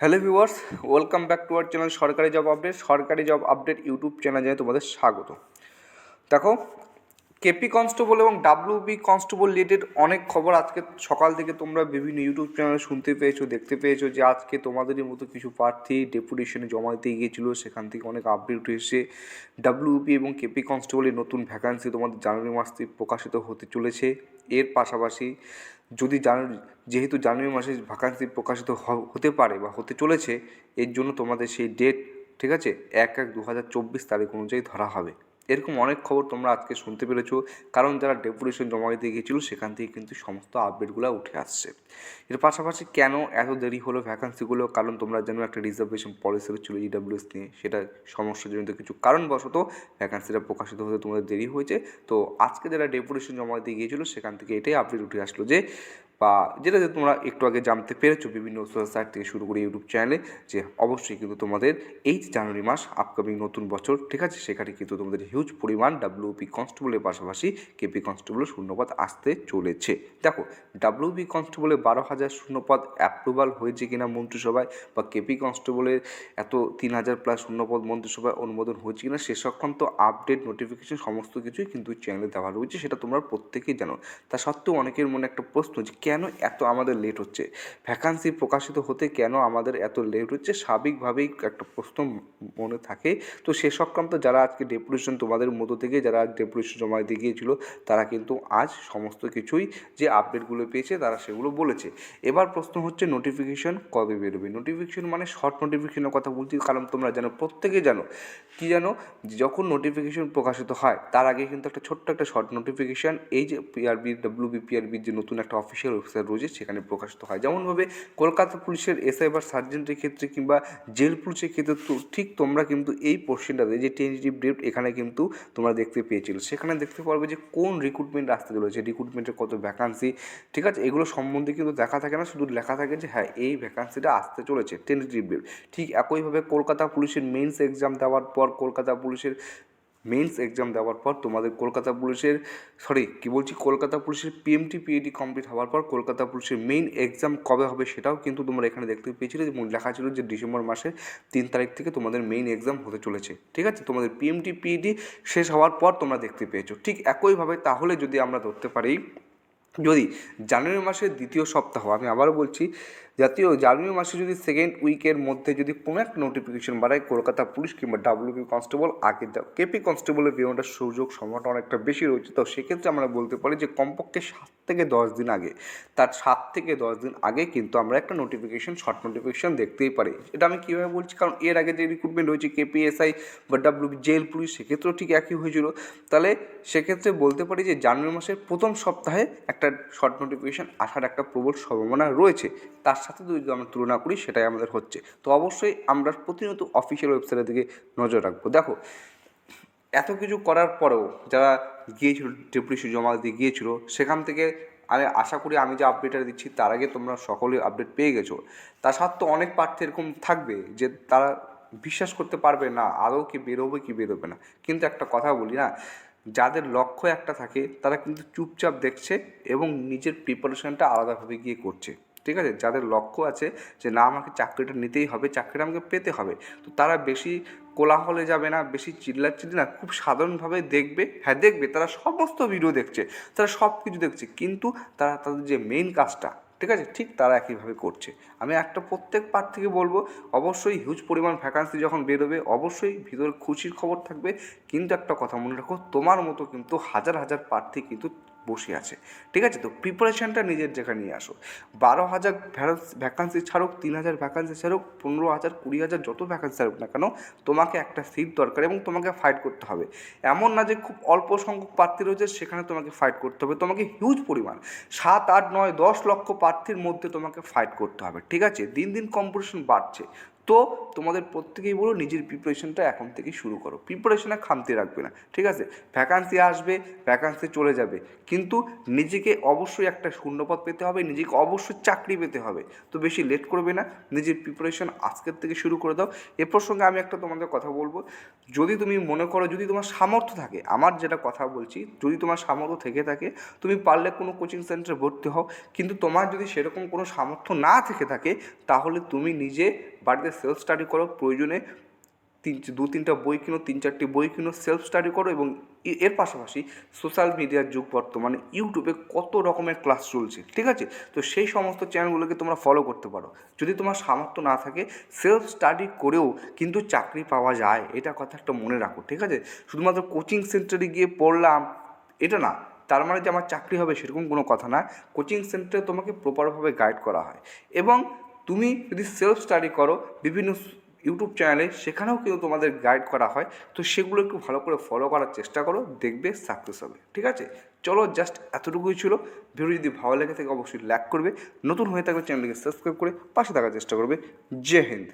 Hello viewers welcome back to our channel সরকারি job update সরকারি job update YouTube চ্যানেলে তোমাদের স্বাগত। দেখো কেপি কনস্টেবল এবং ডাব্লিউবি কনস্টেবল রিলেটেড অনেক খবর আজকে সকাল থেকে তোমরা বিভিন্ন ইউটিউব চ্যানেলে শুনতে পেয়েছ, দেখতে পেয়েছ যে আজকে তোমাদেরই মতো কিছু প্রার্থী ডেপুটেশনে জমা দিতে গিয়েছিল, সেখান থেকে অনেক আপডেট উঠে এসে ডাব্লিউবি এবং কেপি কনস্টেবলের নতুন ভ্যাকান্সি তোমাদের জানুয়ারি মাস থেকে প্রকাশিত হতে চলেছে। এর পাশাপাশি যদি জানুয়ারি যেহেতু জানুয়ারি মাসে ভ্যাকান্সি প্রকাশিত হতে পারে বা হতে চলেছে, এর জন্য তোমাদের সেই ডেট ঠিক আছে? এক এক দু হাজার চব্বিশ তারিখ অনুযায়ী ধরা হবে। এরকম অনেক খবর তোমরা আজকে শুনতে পেরেছ। কারণ যারা ডেপুটেশন জমা দিতে গিয়েছিল, সেখান থেকে কিন্তু সমস্ত আপডেটগুলো উঠে আসছে। এর পাশাপাশি কেন এত দেরি হলো ভ্যাকান্সিগুলো কারণ তোমরা জানো একটা রিজার্ভেশন পলিসি ছিল ইডাব্লিউএস নিয়ে। সেটা সমস্যাজনিত কিছু কারণবশত ভ্যাকান্সিটা প্রকাশিত হতে তোমাদের দেরি হয়েছে। তো আজকে যারা ডেপুটেশন জমা দিতে গিয়েছিল, সেখান থেকে এটাই আপডেট উঠে আসলো যে, বা যেটা যে তোমরা একটু আগে জানতে পেরেছ বিভিন্ন সোশ্যাল থেকে শুরু করে ইউটিউব চ্যানেলে যে অবশ্যই কিন্তু তোমাদের এই জানুয়ারি মাস আপকামিং নতুন বছর, ঠিক আছে? সেখানে কিন্তু তোমাদের হিউজ পরিমাণ ডাব্লিউপি কনস্টেবলের পাশাপাশি কেপি কনস্টেবলের শূন্যপদ আসতে চলেছে। দেখো ডাব্লিউপি কনস্টেবলের বারো হাজার শূন্যপদ অ্যাপ্রুভাল হয়েছে কিনা মন্ত্রিসভায় বা কেপি কনস্টেবলের এত তিন হাজার প্লাস শূন্যপদ মন্ত্রিসভায় অনুমোদন হয়েছে কিনা সে সংক্রান্ত আপডেট নোটিফিকেশন সমস্ত কিছুই কিন্তু চ্যানেলে দেওয়া রয়েছে, সেটা তোমরা প্রত্যেকেই জানো। তা সত্ত্বেও অনেকের মনে একটা প্রশ্ন যে কেন এত আমাদের লেট হচ্ছে? ভ্যাকান্সি প্রকাশিত হতে কেন আমাদের এত লেট হচ্ছে? স্বাভাবিকভাবেই একটা প্রশ্ন মনে থাকে। তো সে সংক্রান্ত যারা আজকে ডেপুটেশন তোমাদের মতো থেকে যারা ডেপুটেশন জমা দিয়ে গিয়েছিল তারা কিন্তু আজ সমস্ত কিছুই যে আপডেটগুলো পেয়েছে, তারা সেগুলো বলেছে। এবার প্রশ্ন হচ্ছে নোটিফিকেশন কবে বেরোবে? নোটিফিকেশন মানে শর্ট নোটিফিকেশনের কথা বলছি, কারণ তোমরা জানো, প্রত্যেকে জানো। কি জানো? যখন নোটিফিকেশন প্রকাশিত হয়, তার আগে কিন্তু একটা ছোট্ট একটা শর্ট নোটিফিকেশান এই যে পিআরবি ডাব্লিউবি পিআরবির যে নতুন একটা অফিসিয়াল ওয়েবসাইট রয়েছে, সেখানে প্রকাশিত হয়। যেমনভাবে কলকাতা পুলিশের এসআই বা সার্জেন্টের ক্ষেত্রে কিংবা জেল পুলিশের ক্ষেত্রে ঠিক তোমরা কিন্তু এই পোর্শনটাতে যে টেন্টেটিভ ডেট এখানে কিন্তু তোমরা দেখতে পেয়েছিল। সেখানে দেখতে পারবে যে কোন রিক্রুটমেন্ট আসতে চলেছে রিক্রুটমেন্টের কত ভ্যাকান্সি ঠিক আছে? এগুলো সম্বন্ধে কিন্তু দেখা থাকে না, শুধু লেখা থাকে যে হ্যাঁ এই ভ্যাকান্সিটা আসতে চলেছে টেন্টেটিভ ঠিক একইভাবে কলকাতা পুলিশের মেন্স এক্সাম দেওয়ার পর কলকাতা পুলিশের মেন্স এক্সাম দেওয়ার পর তোমাদের কলকাতা পুলিশের সরি কী বলছি? কলকাতা পুলিশের পিএমটি পিএডি কমপ্লিট হওয়ার পর কলকাতা পুলিশের মেইন এক্সাম কবে হবে সেটাও কিন্তু তোমরা এখানে দেখতে পেয়েছিলে যে লেখা ছিল যে ডিসেম্বর মাসের তিন তারিখ থেকে তোমাদের মেইন এক্সাম হতে চলেছে, ঠিক আছে? তোমাদের পিএমটি পিএডি শেষ হওয়ার পর তোমরা দেখতে পেয়েছ, ঠিক একইভাবে তাহলে যদি আমরা ধরতে পারি, যদি জানুয়ারি মাসের দ্বিতীয় সপ্তাহ, আমি আবারও বলছি জাতীয় জানুয়ারি মাসে যদি সেকেন্ড উইকের মধ্যে যদি কোনো একটা নোটিফিকেশন বাড়ায়, কলকাতা পুলিশ কিংবা ডাব্লিউপি কনস্টেবল আগে কেপি কনস্টেবলের বেরোনোর সুযোগ সম্ভাবনা অনেকটা বেশি রয়েছে। তো সেক্ষেত্রে আমরা বলতে পারি যে কমপক্ষে সাত থেকে দশ দিন আগে, তার সাত থেকে দশ দিন আগে কিন্তু আমরা একটা নোটিফিকেশন শর্ট নোটিফিকেশন দেখতেই পারি। এটা আমি কীভাবে বলছি? কারণ এর আগে যে রিক্রুটমেন্ট হয়েছে কেপিএসআই বা ডাব্লিউবি জেল পুলিশ সেক্ষেত্রেও ঠিক একই হয়েছিল। তাহলে সেক্ষেত্রে বলতে পারি যে জানুয়ারি মাসের প্রথম সপ্তাহে একটা শর্ট নোটিফিকেশন আসার একটা প্রবল সম্ভাবনা রয়েছে। তার সাথে যদি আমরা তুলনা করি, সেটাই আমাদের হচ্ছে। তো অবশ্যই আমরা প্রতিনিয়ত অফিসিয়াল ওয়েবসাইটের দিকে নজর রাখব। দেখো, এত কিছু করার পরেও যারা গিয়েছিল ডেপুটেশন জমা দিয়ে গিয়েছিল, সেখান থেকে আমি আশা করি আমি যে আপডেটটা দিচ্ছি, তার আগে তোমরা সকলেই আপডেট পেয়ে গেছো। তা সত্ত্বেও অনেক প্রার্থী এরকম থাকবে যে তারা বিশ্বাস করতে পারবে না, আদৌ কি বেরোবে কি বেরোবে না। কিন্তু একটা কথা বলি, না, যাদের লক্ষ্য একটা থাকে, তারা কিন্তু চুপচাপ দেখছে এবং নিজের প্রিপারেশনটা আলাদাভাবে গিয়ে করছে। ঠিক আছে? যাদের লক্ষ্য আছে যে না, আমাকে চাকরিটা নিতেই হবে, চাকরিটা আমাকে পেতে হবে, তো তারা বেশি কোলাহলে যাবে না, বেশি চিল্লাচিল্লি না, খুব সাধারণভাবে দেখবে হ্যাঁ দেখবে, তারা সমস্ত ভিডিও দেখছে, তারা সব কিছু দেখছে, কিন্তু তারা তাদের যে মেইন কাজটা, ঠিক আছে? ঠিক তারা একইভাবে করছে। আমি একটা প্রত্যেক প্রার্থীকে বলব, অবশ্যই হিউজ পরিমাণ ভ্যাকান্সি যখন বেরোবে, অবশ্যই ভিতরে খুশির খবর থাকবে, কিন্তু একটা কথা মনে রাখো, তোমার মতো কিন্তু হাজার হাজার প্রার্থী কিন্তু বসে আছে। ঠিক আছে তো প্রিপারেশনটা নিজের জায়গায় নিয়ে আসো। বারো হাজার ভ্যাকান্সি ছাড়ুক, তিন হাজার ভ্যাকান্সি ছাড়ুক, পনেরো হাজার, কুড়ি হাজার, যত ভ্যাকান্সি ছাড়ুক না কেন, তোমাকে একটা সিট দরকার এবং তোমাকে ফাইট করতে হবে। এমন না যে খুব অল্প সংখ্যক প্রার্থী রয়েছে, সেখানে তোমাকে ফাইট করতে হবে। তোমাকে হিউজ পরিমাণ, সাত, আট, নয়, দশ লক্ষ প্রার্থীর মধ্যে তোমাকে ফাইট করতে হবে। ঠিক আছে? দিন দিন কম্পিটিশন বাড়ছে। তো তোমাদের প্রত্যেকেই বলো নিজের প্রিপারেশনটা এখন থেকে শুরু করো। প্রিপারেশনে খামতি রাখবে না, ঠিক আছে? ভ্যাকান্সি আসবে ভ্যাকান্সি চলে যাবে। কিন্তু নিজেকে অবশ্যই একটা শূন্যপদ পেতে হবে, নিজেকে অবশ্যই চাকরি পেতে হবে। তো বেশি লেট করবে না, নিজের প্রিপারেশন আজকের থেকে শুরু করে দাও। এ প্রসঙ্গে আমি একটা তোমাদের কথা বলব। যদি তুমি মনে করো, যদি তোমার সামর্থ্য থাকে, আমার যেটা কথা বলছি, যদি তোমার সামর্থ্য থেকে থাকে, তুমি পারলে কোনো কোচিং সেন্টারে ভর্তি হও। কিন্তু তোমার যদি সেরকম কোনো সামর্থ্য না থেকে থাকে, তাহলে তুমি নিজে বাড়িতে সেলফ স্টাডি করো, প্রয়োজনে তিন, দু তিনটা বই কিনো, তিন চারটি বই কিনো সেলফ স্টাডি করো এবং এর পাশাপাশি সোশ্যাল মিডিয়ার যুগ বর্তমানে ইউটিউবে কত রকমের ক্লাস চলছে, ঠিক আছে? তো সেই সমস্ত চ্যানেলগুলোকে তোমরা ফলো করতে পারো। যদি তোমার সামর্থ্য না থাকে সেলফ স্টাডি করেও কিন্তু চাকরি পাওয়া যায়, এটা কথা একটা মনে রাখো, ঠিক আছে? শুধুমাত্র কোচিং সেন্টারে গিয়ে পড়লাম, এটা না, তার মানে যে আমার চাকরি হবে সেরকম কোনো কথা না। কোচিং সেন্টারে তোমাকে প্রপারভাবে গাইড করা হয় এবং তুমি যদি সেলফ স্টাডি করো বিভিন্ন ইউটিউব চ্যানেলে সেখানেও কিন্তু তোমাদের গাইড করা হয়। তো সেগুলো একটু ভালো করে ফলো করার চেষ্টা করো, দেখবে সাকসেস হবে। ঠিক আছে? চলো জাস্ট এতটুকুই ছিল। ভিডিও যদি ভালো লেগে থাকে, অবশ্যই লাইক করবে। নতুন হয়ে থাকলে চ্যানেলকে সাবস্ক্রাইব করে পাশে থাকার চেষ্টা করবে। জয় হিন্দ।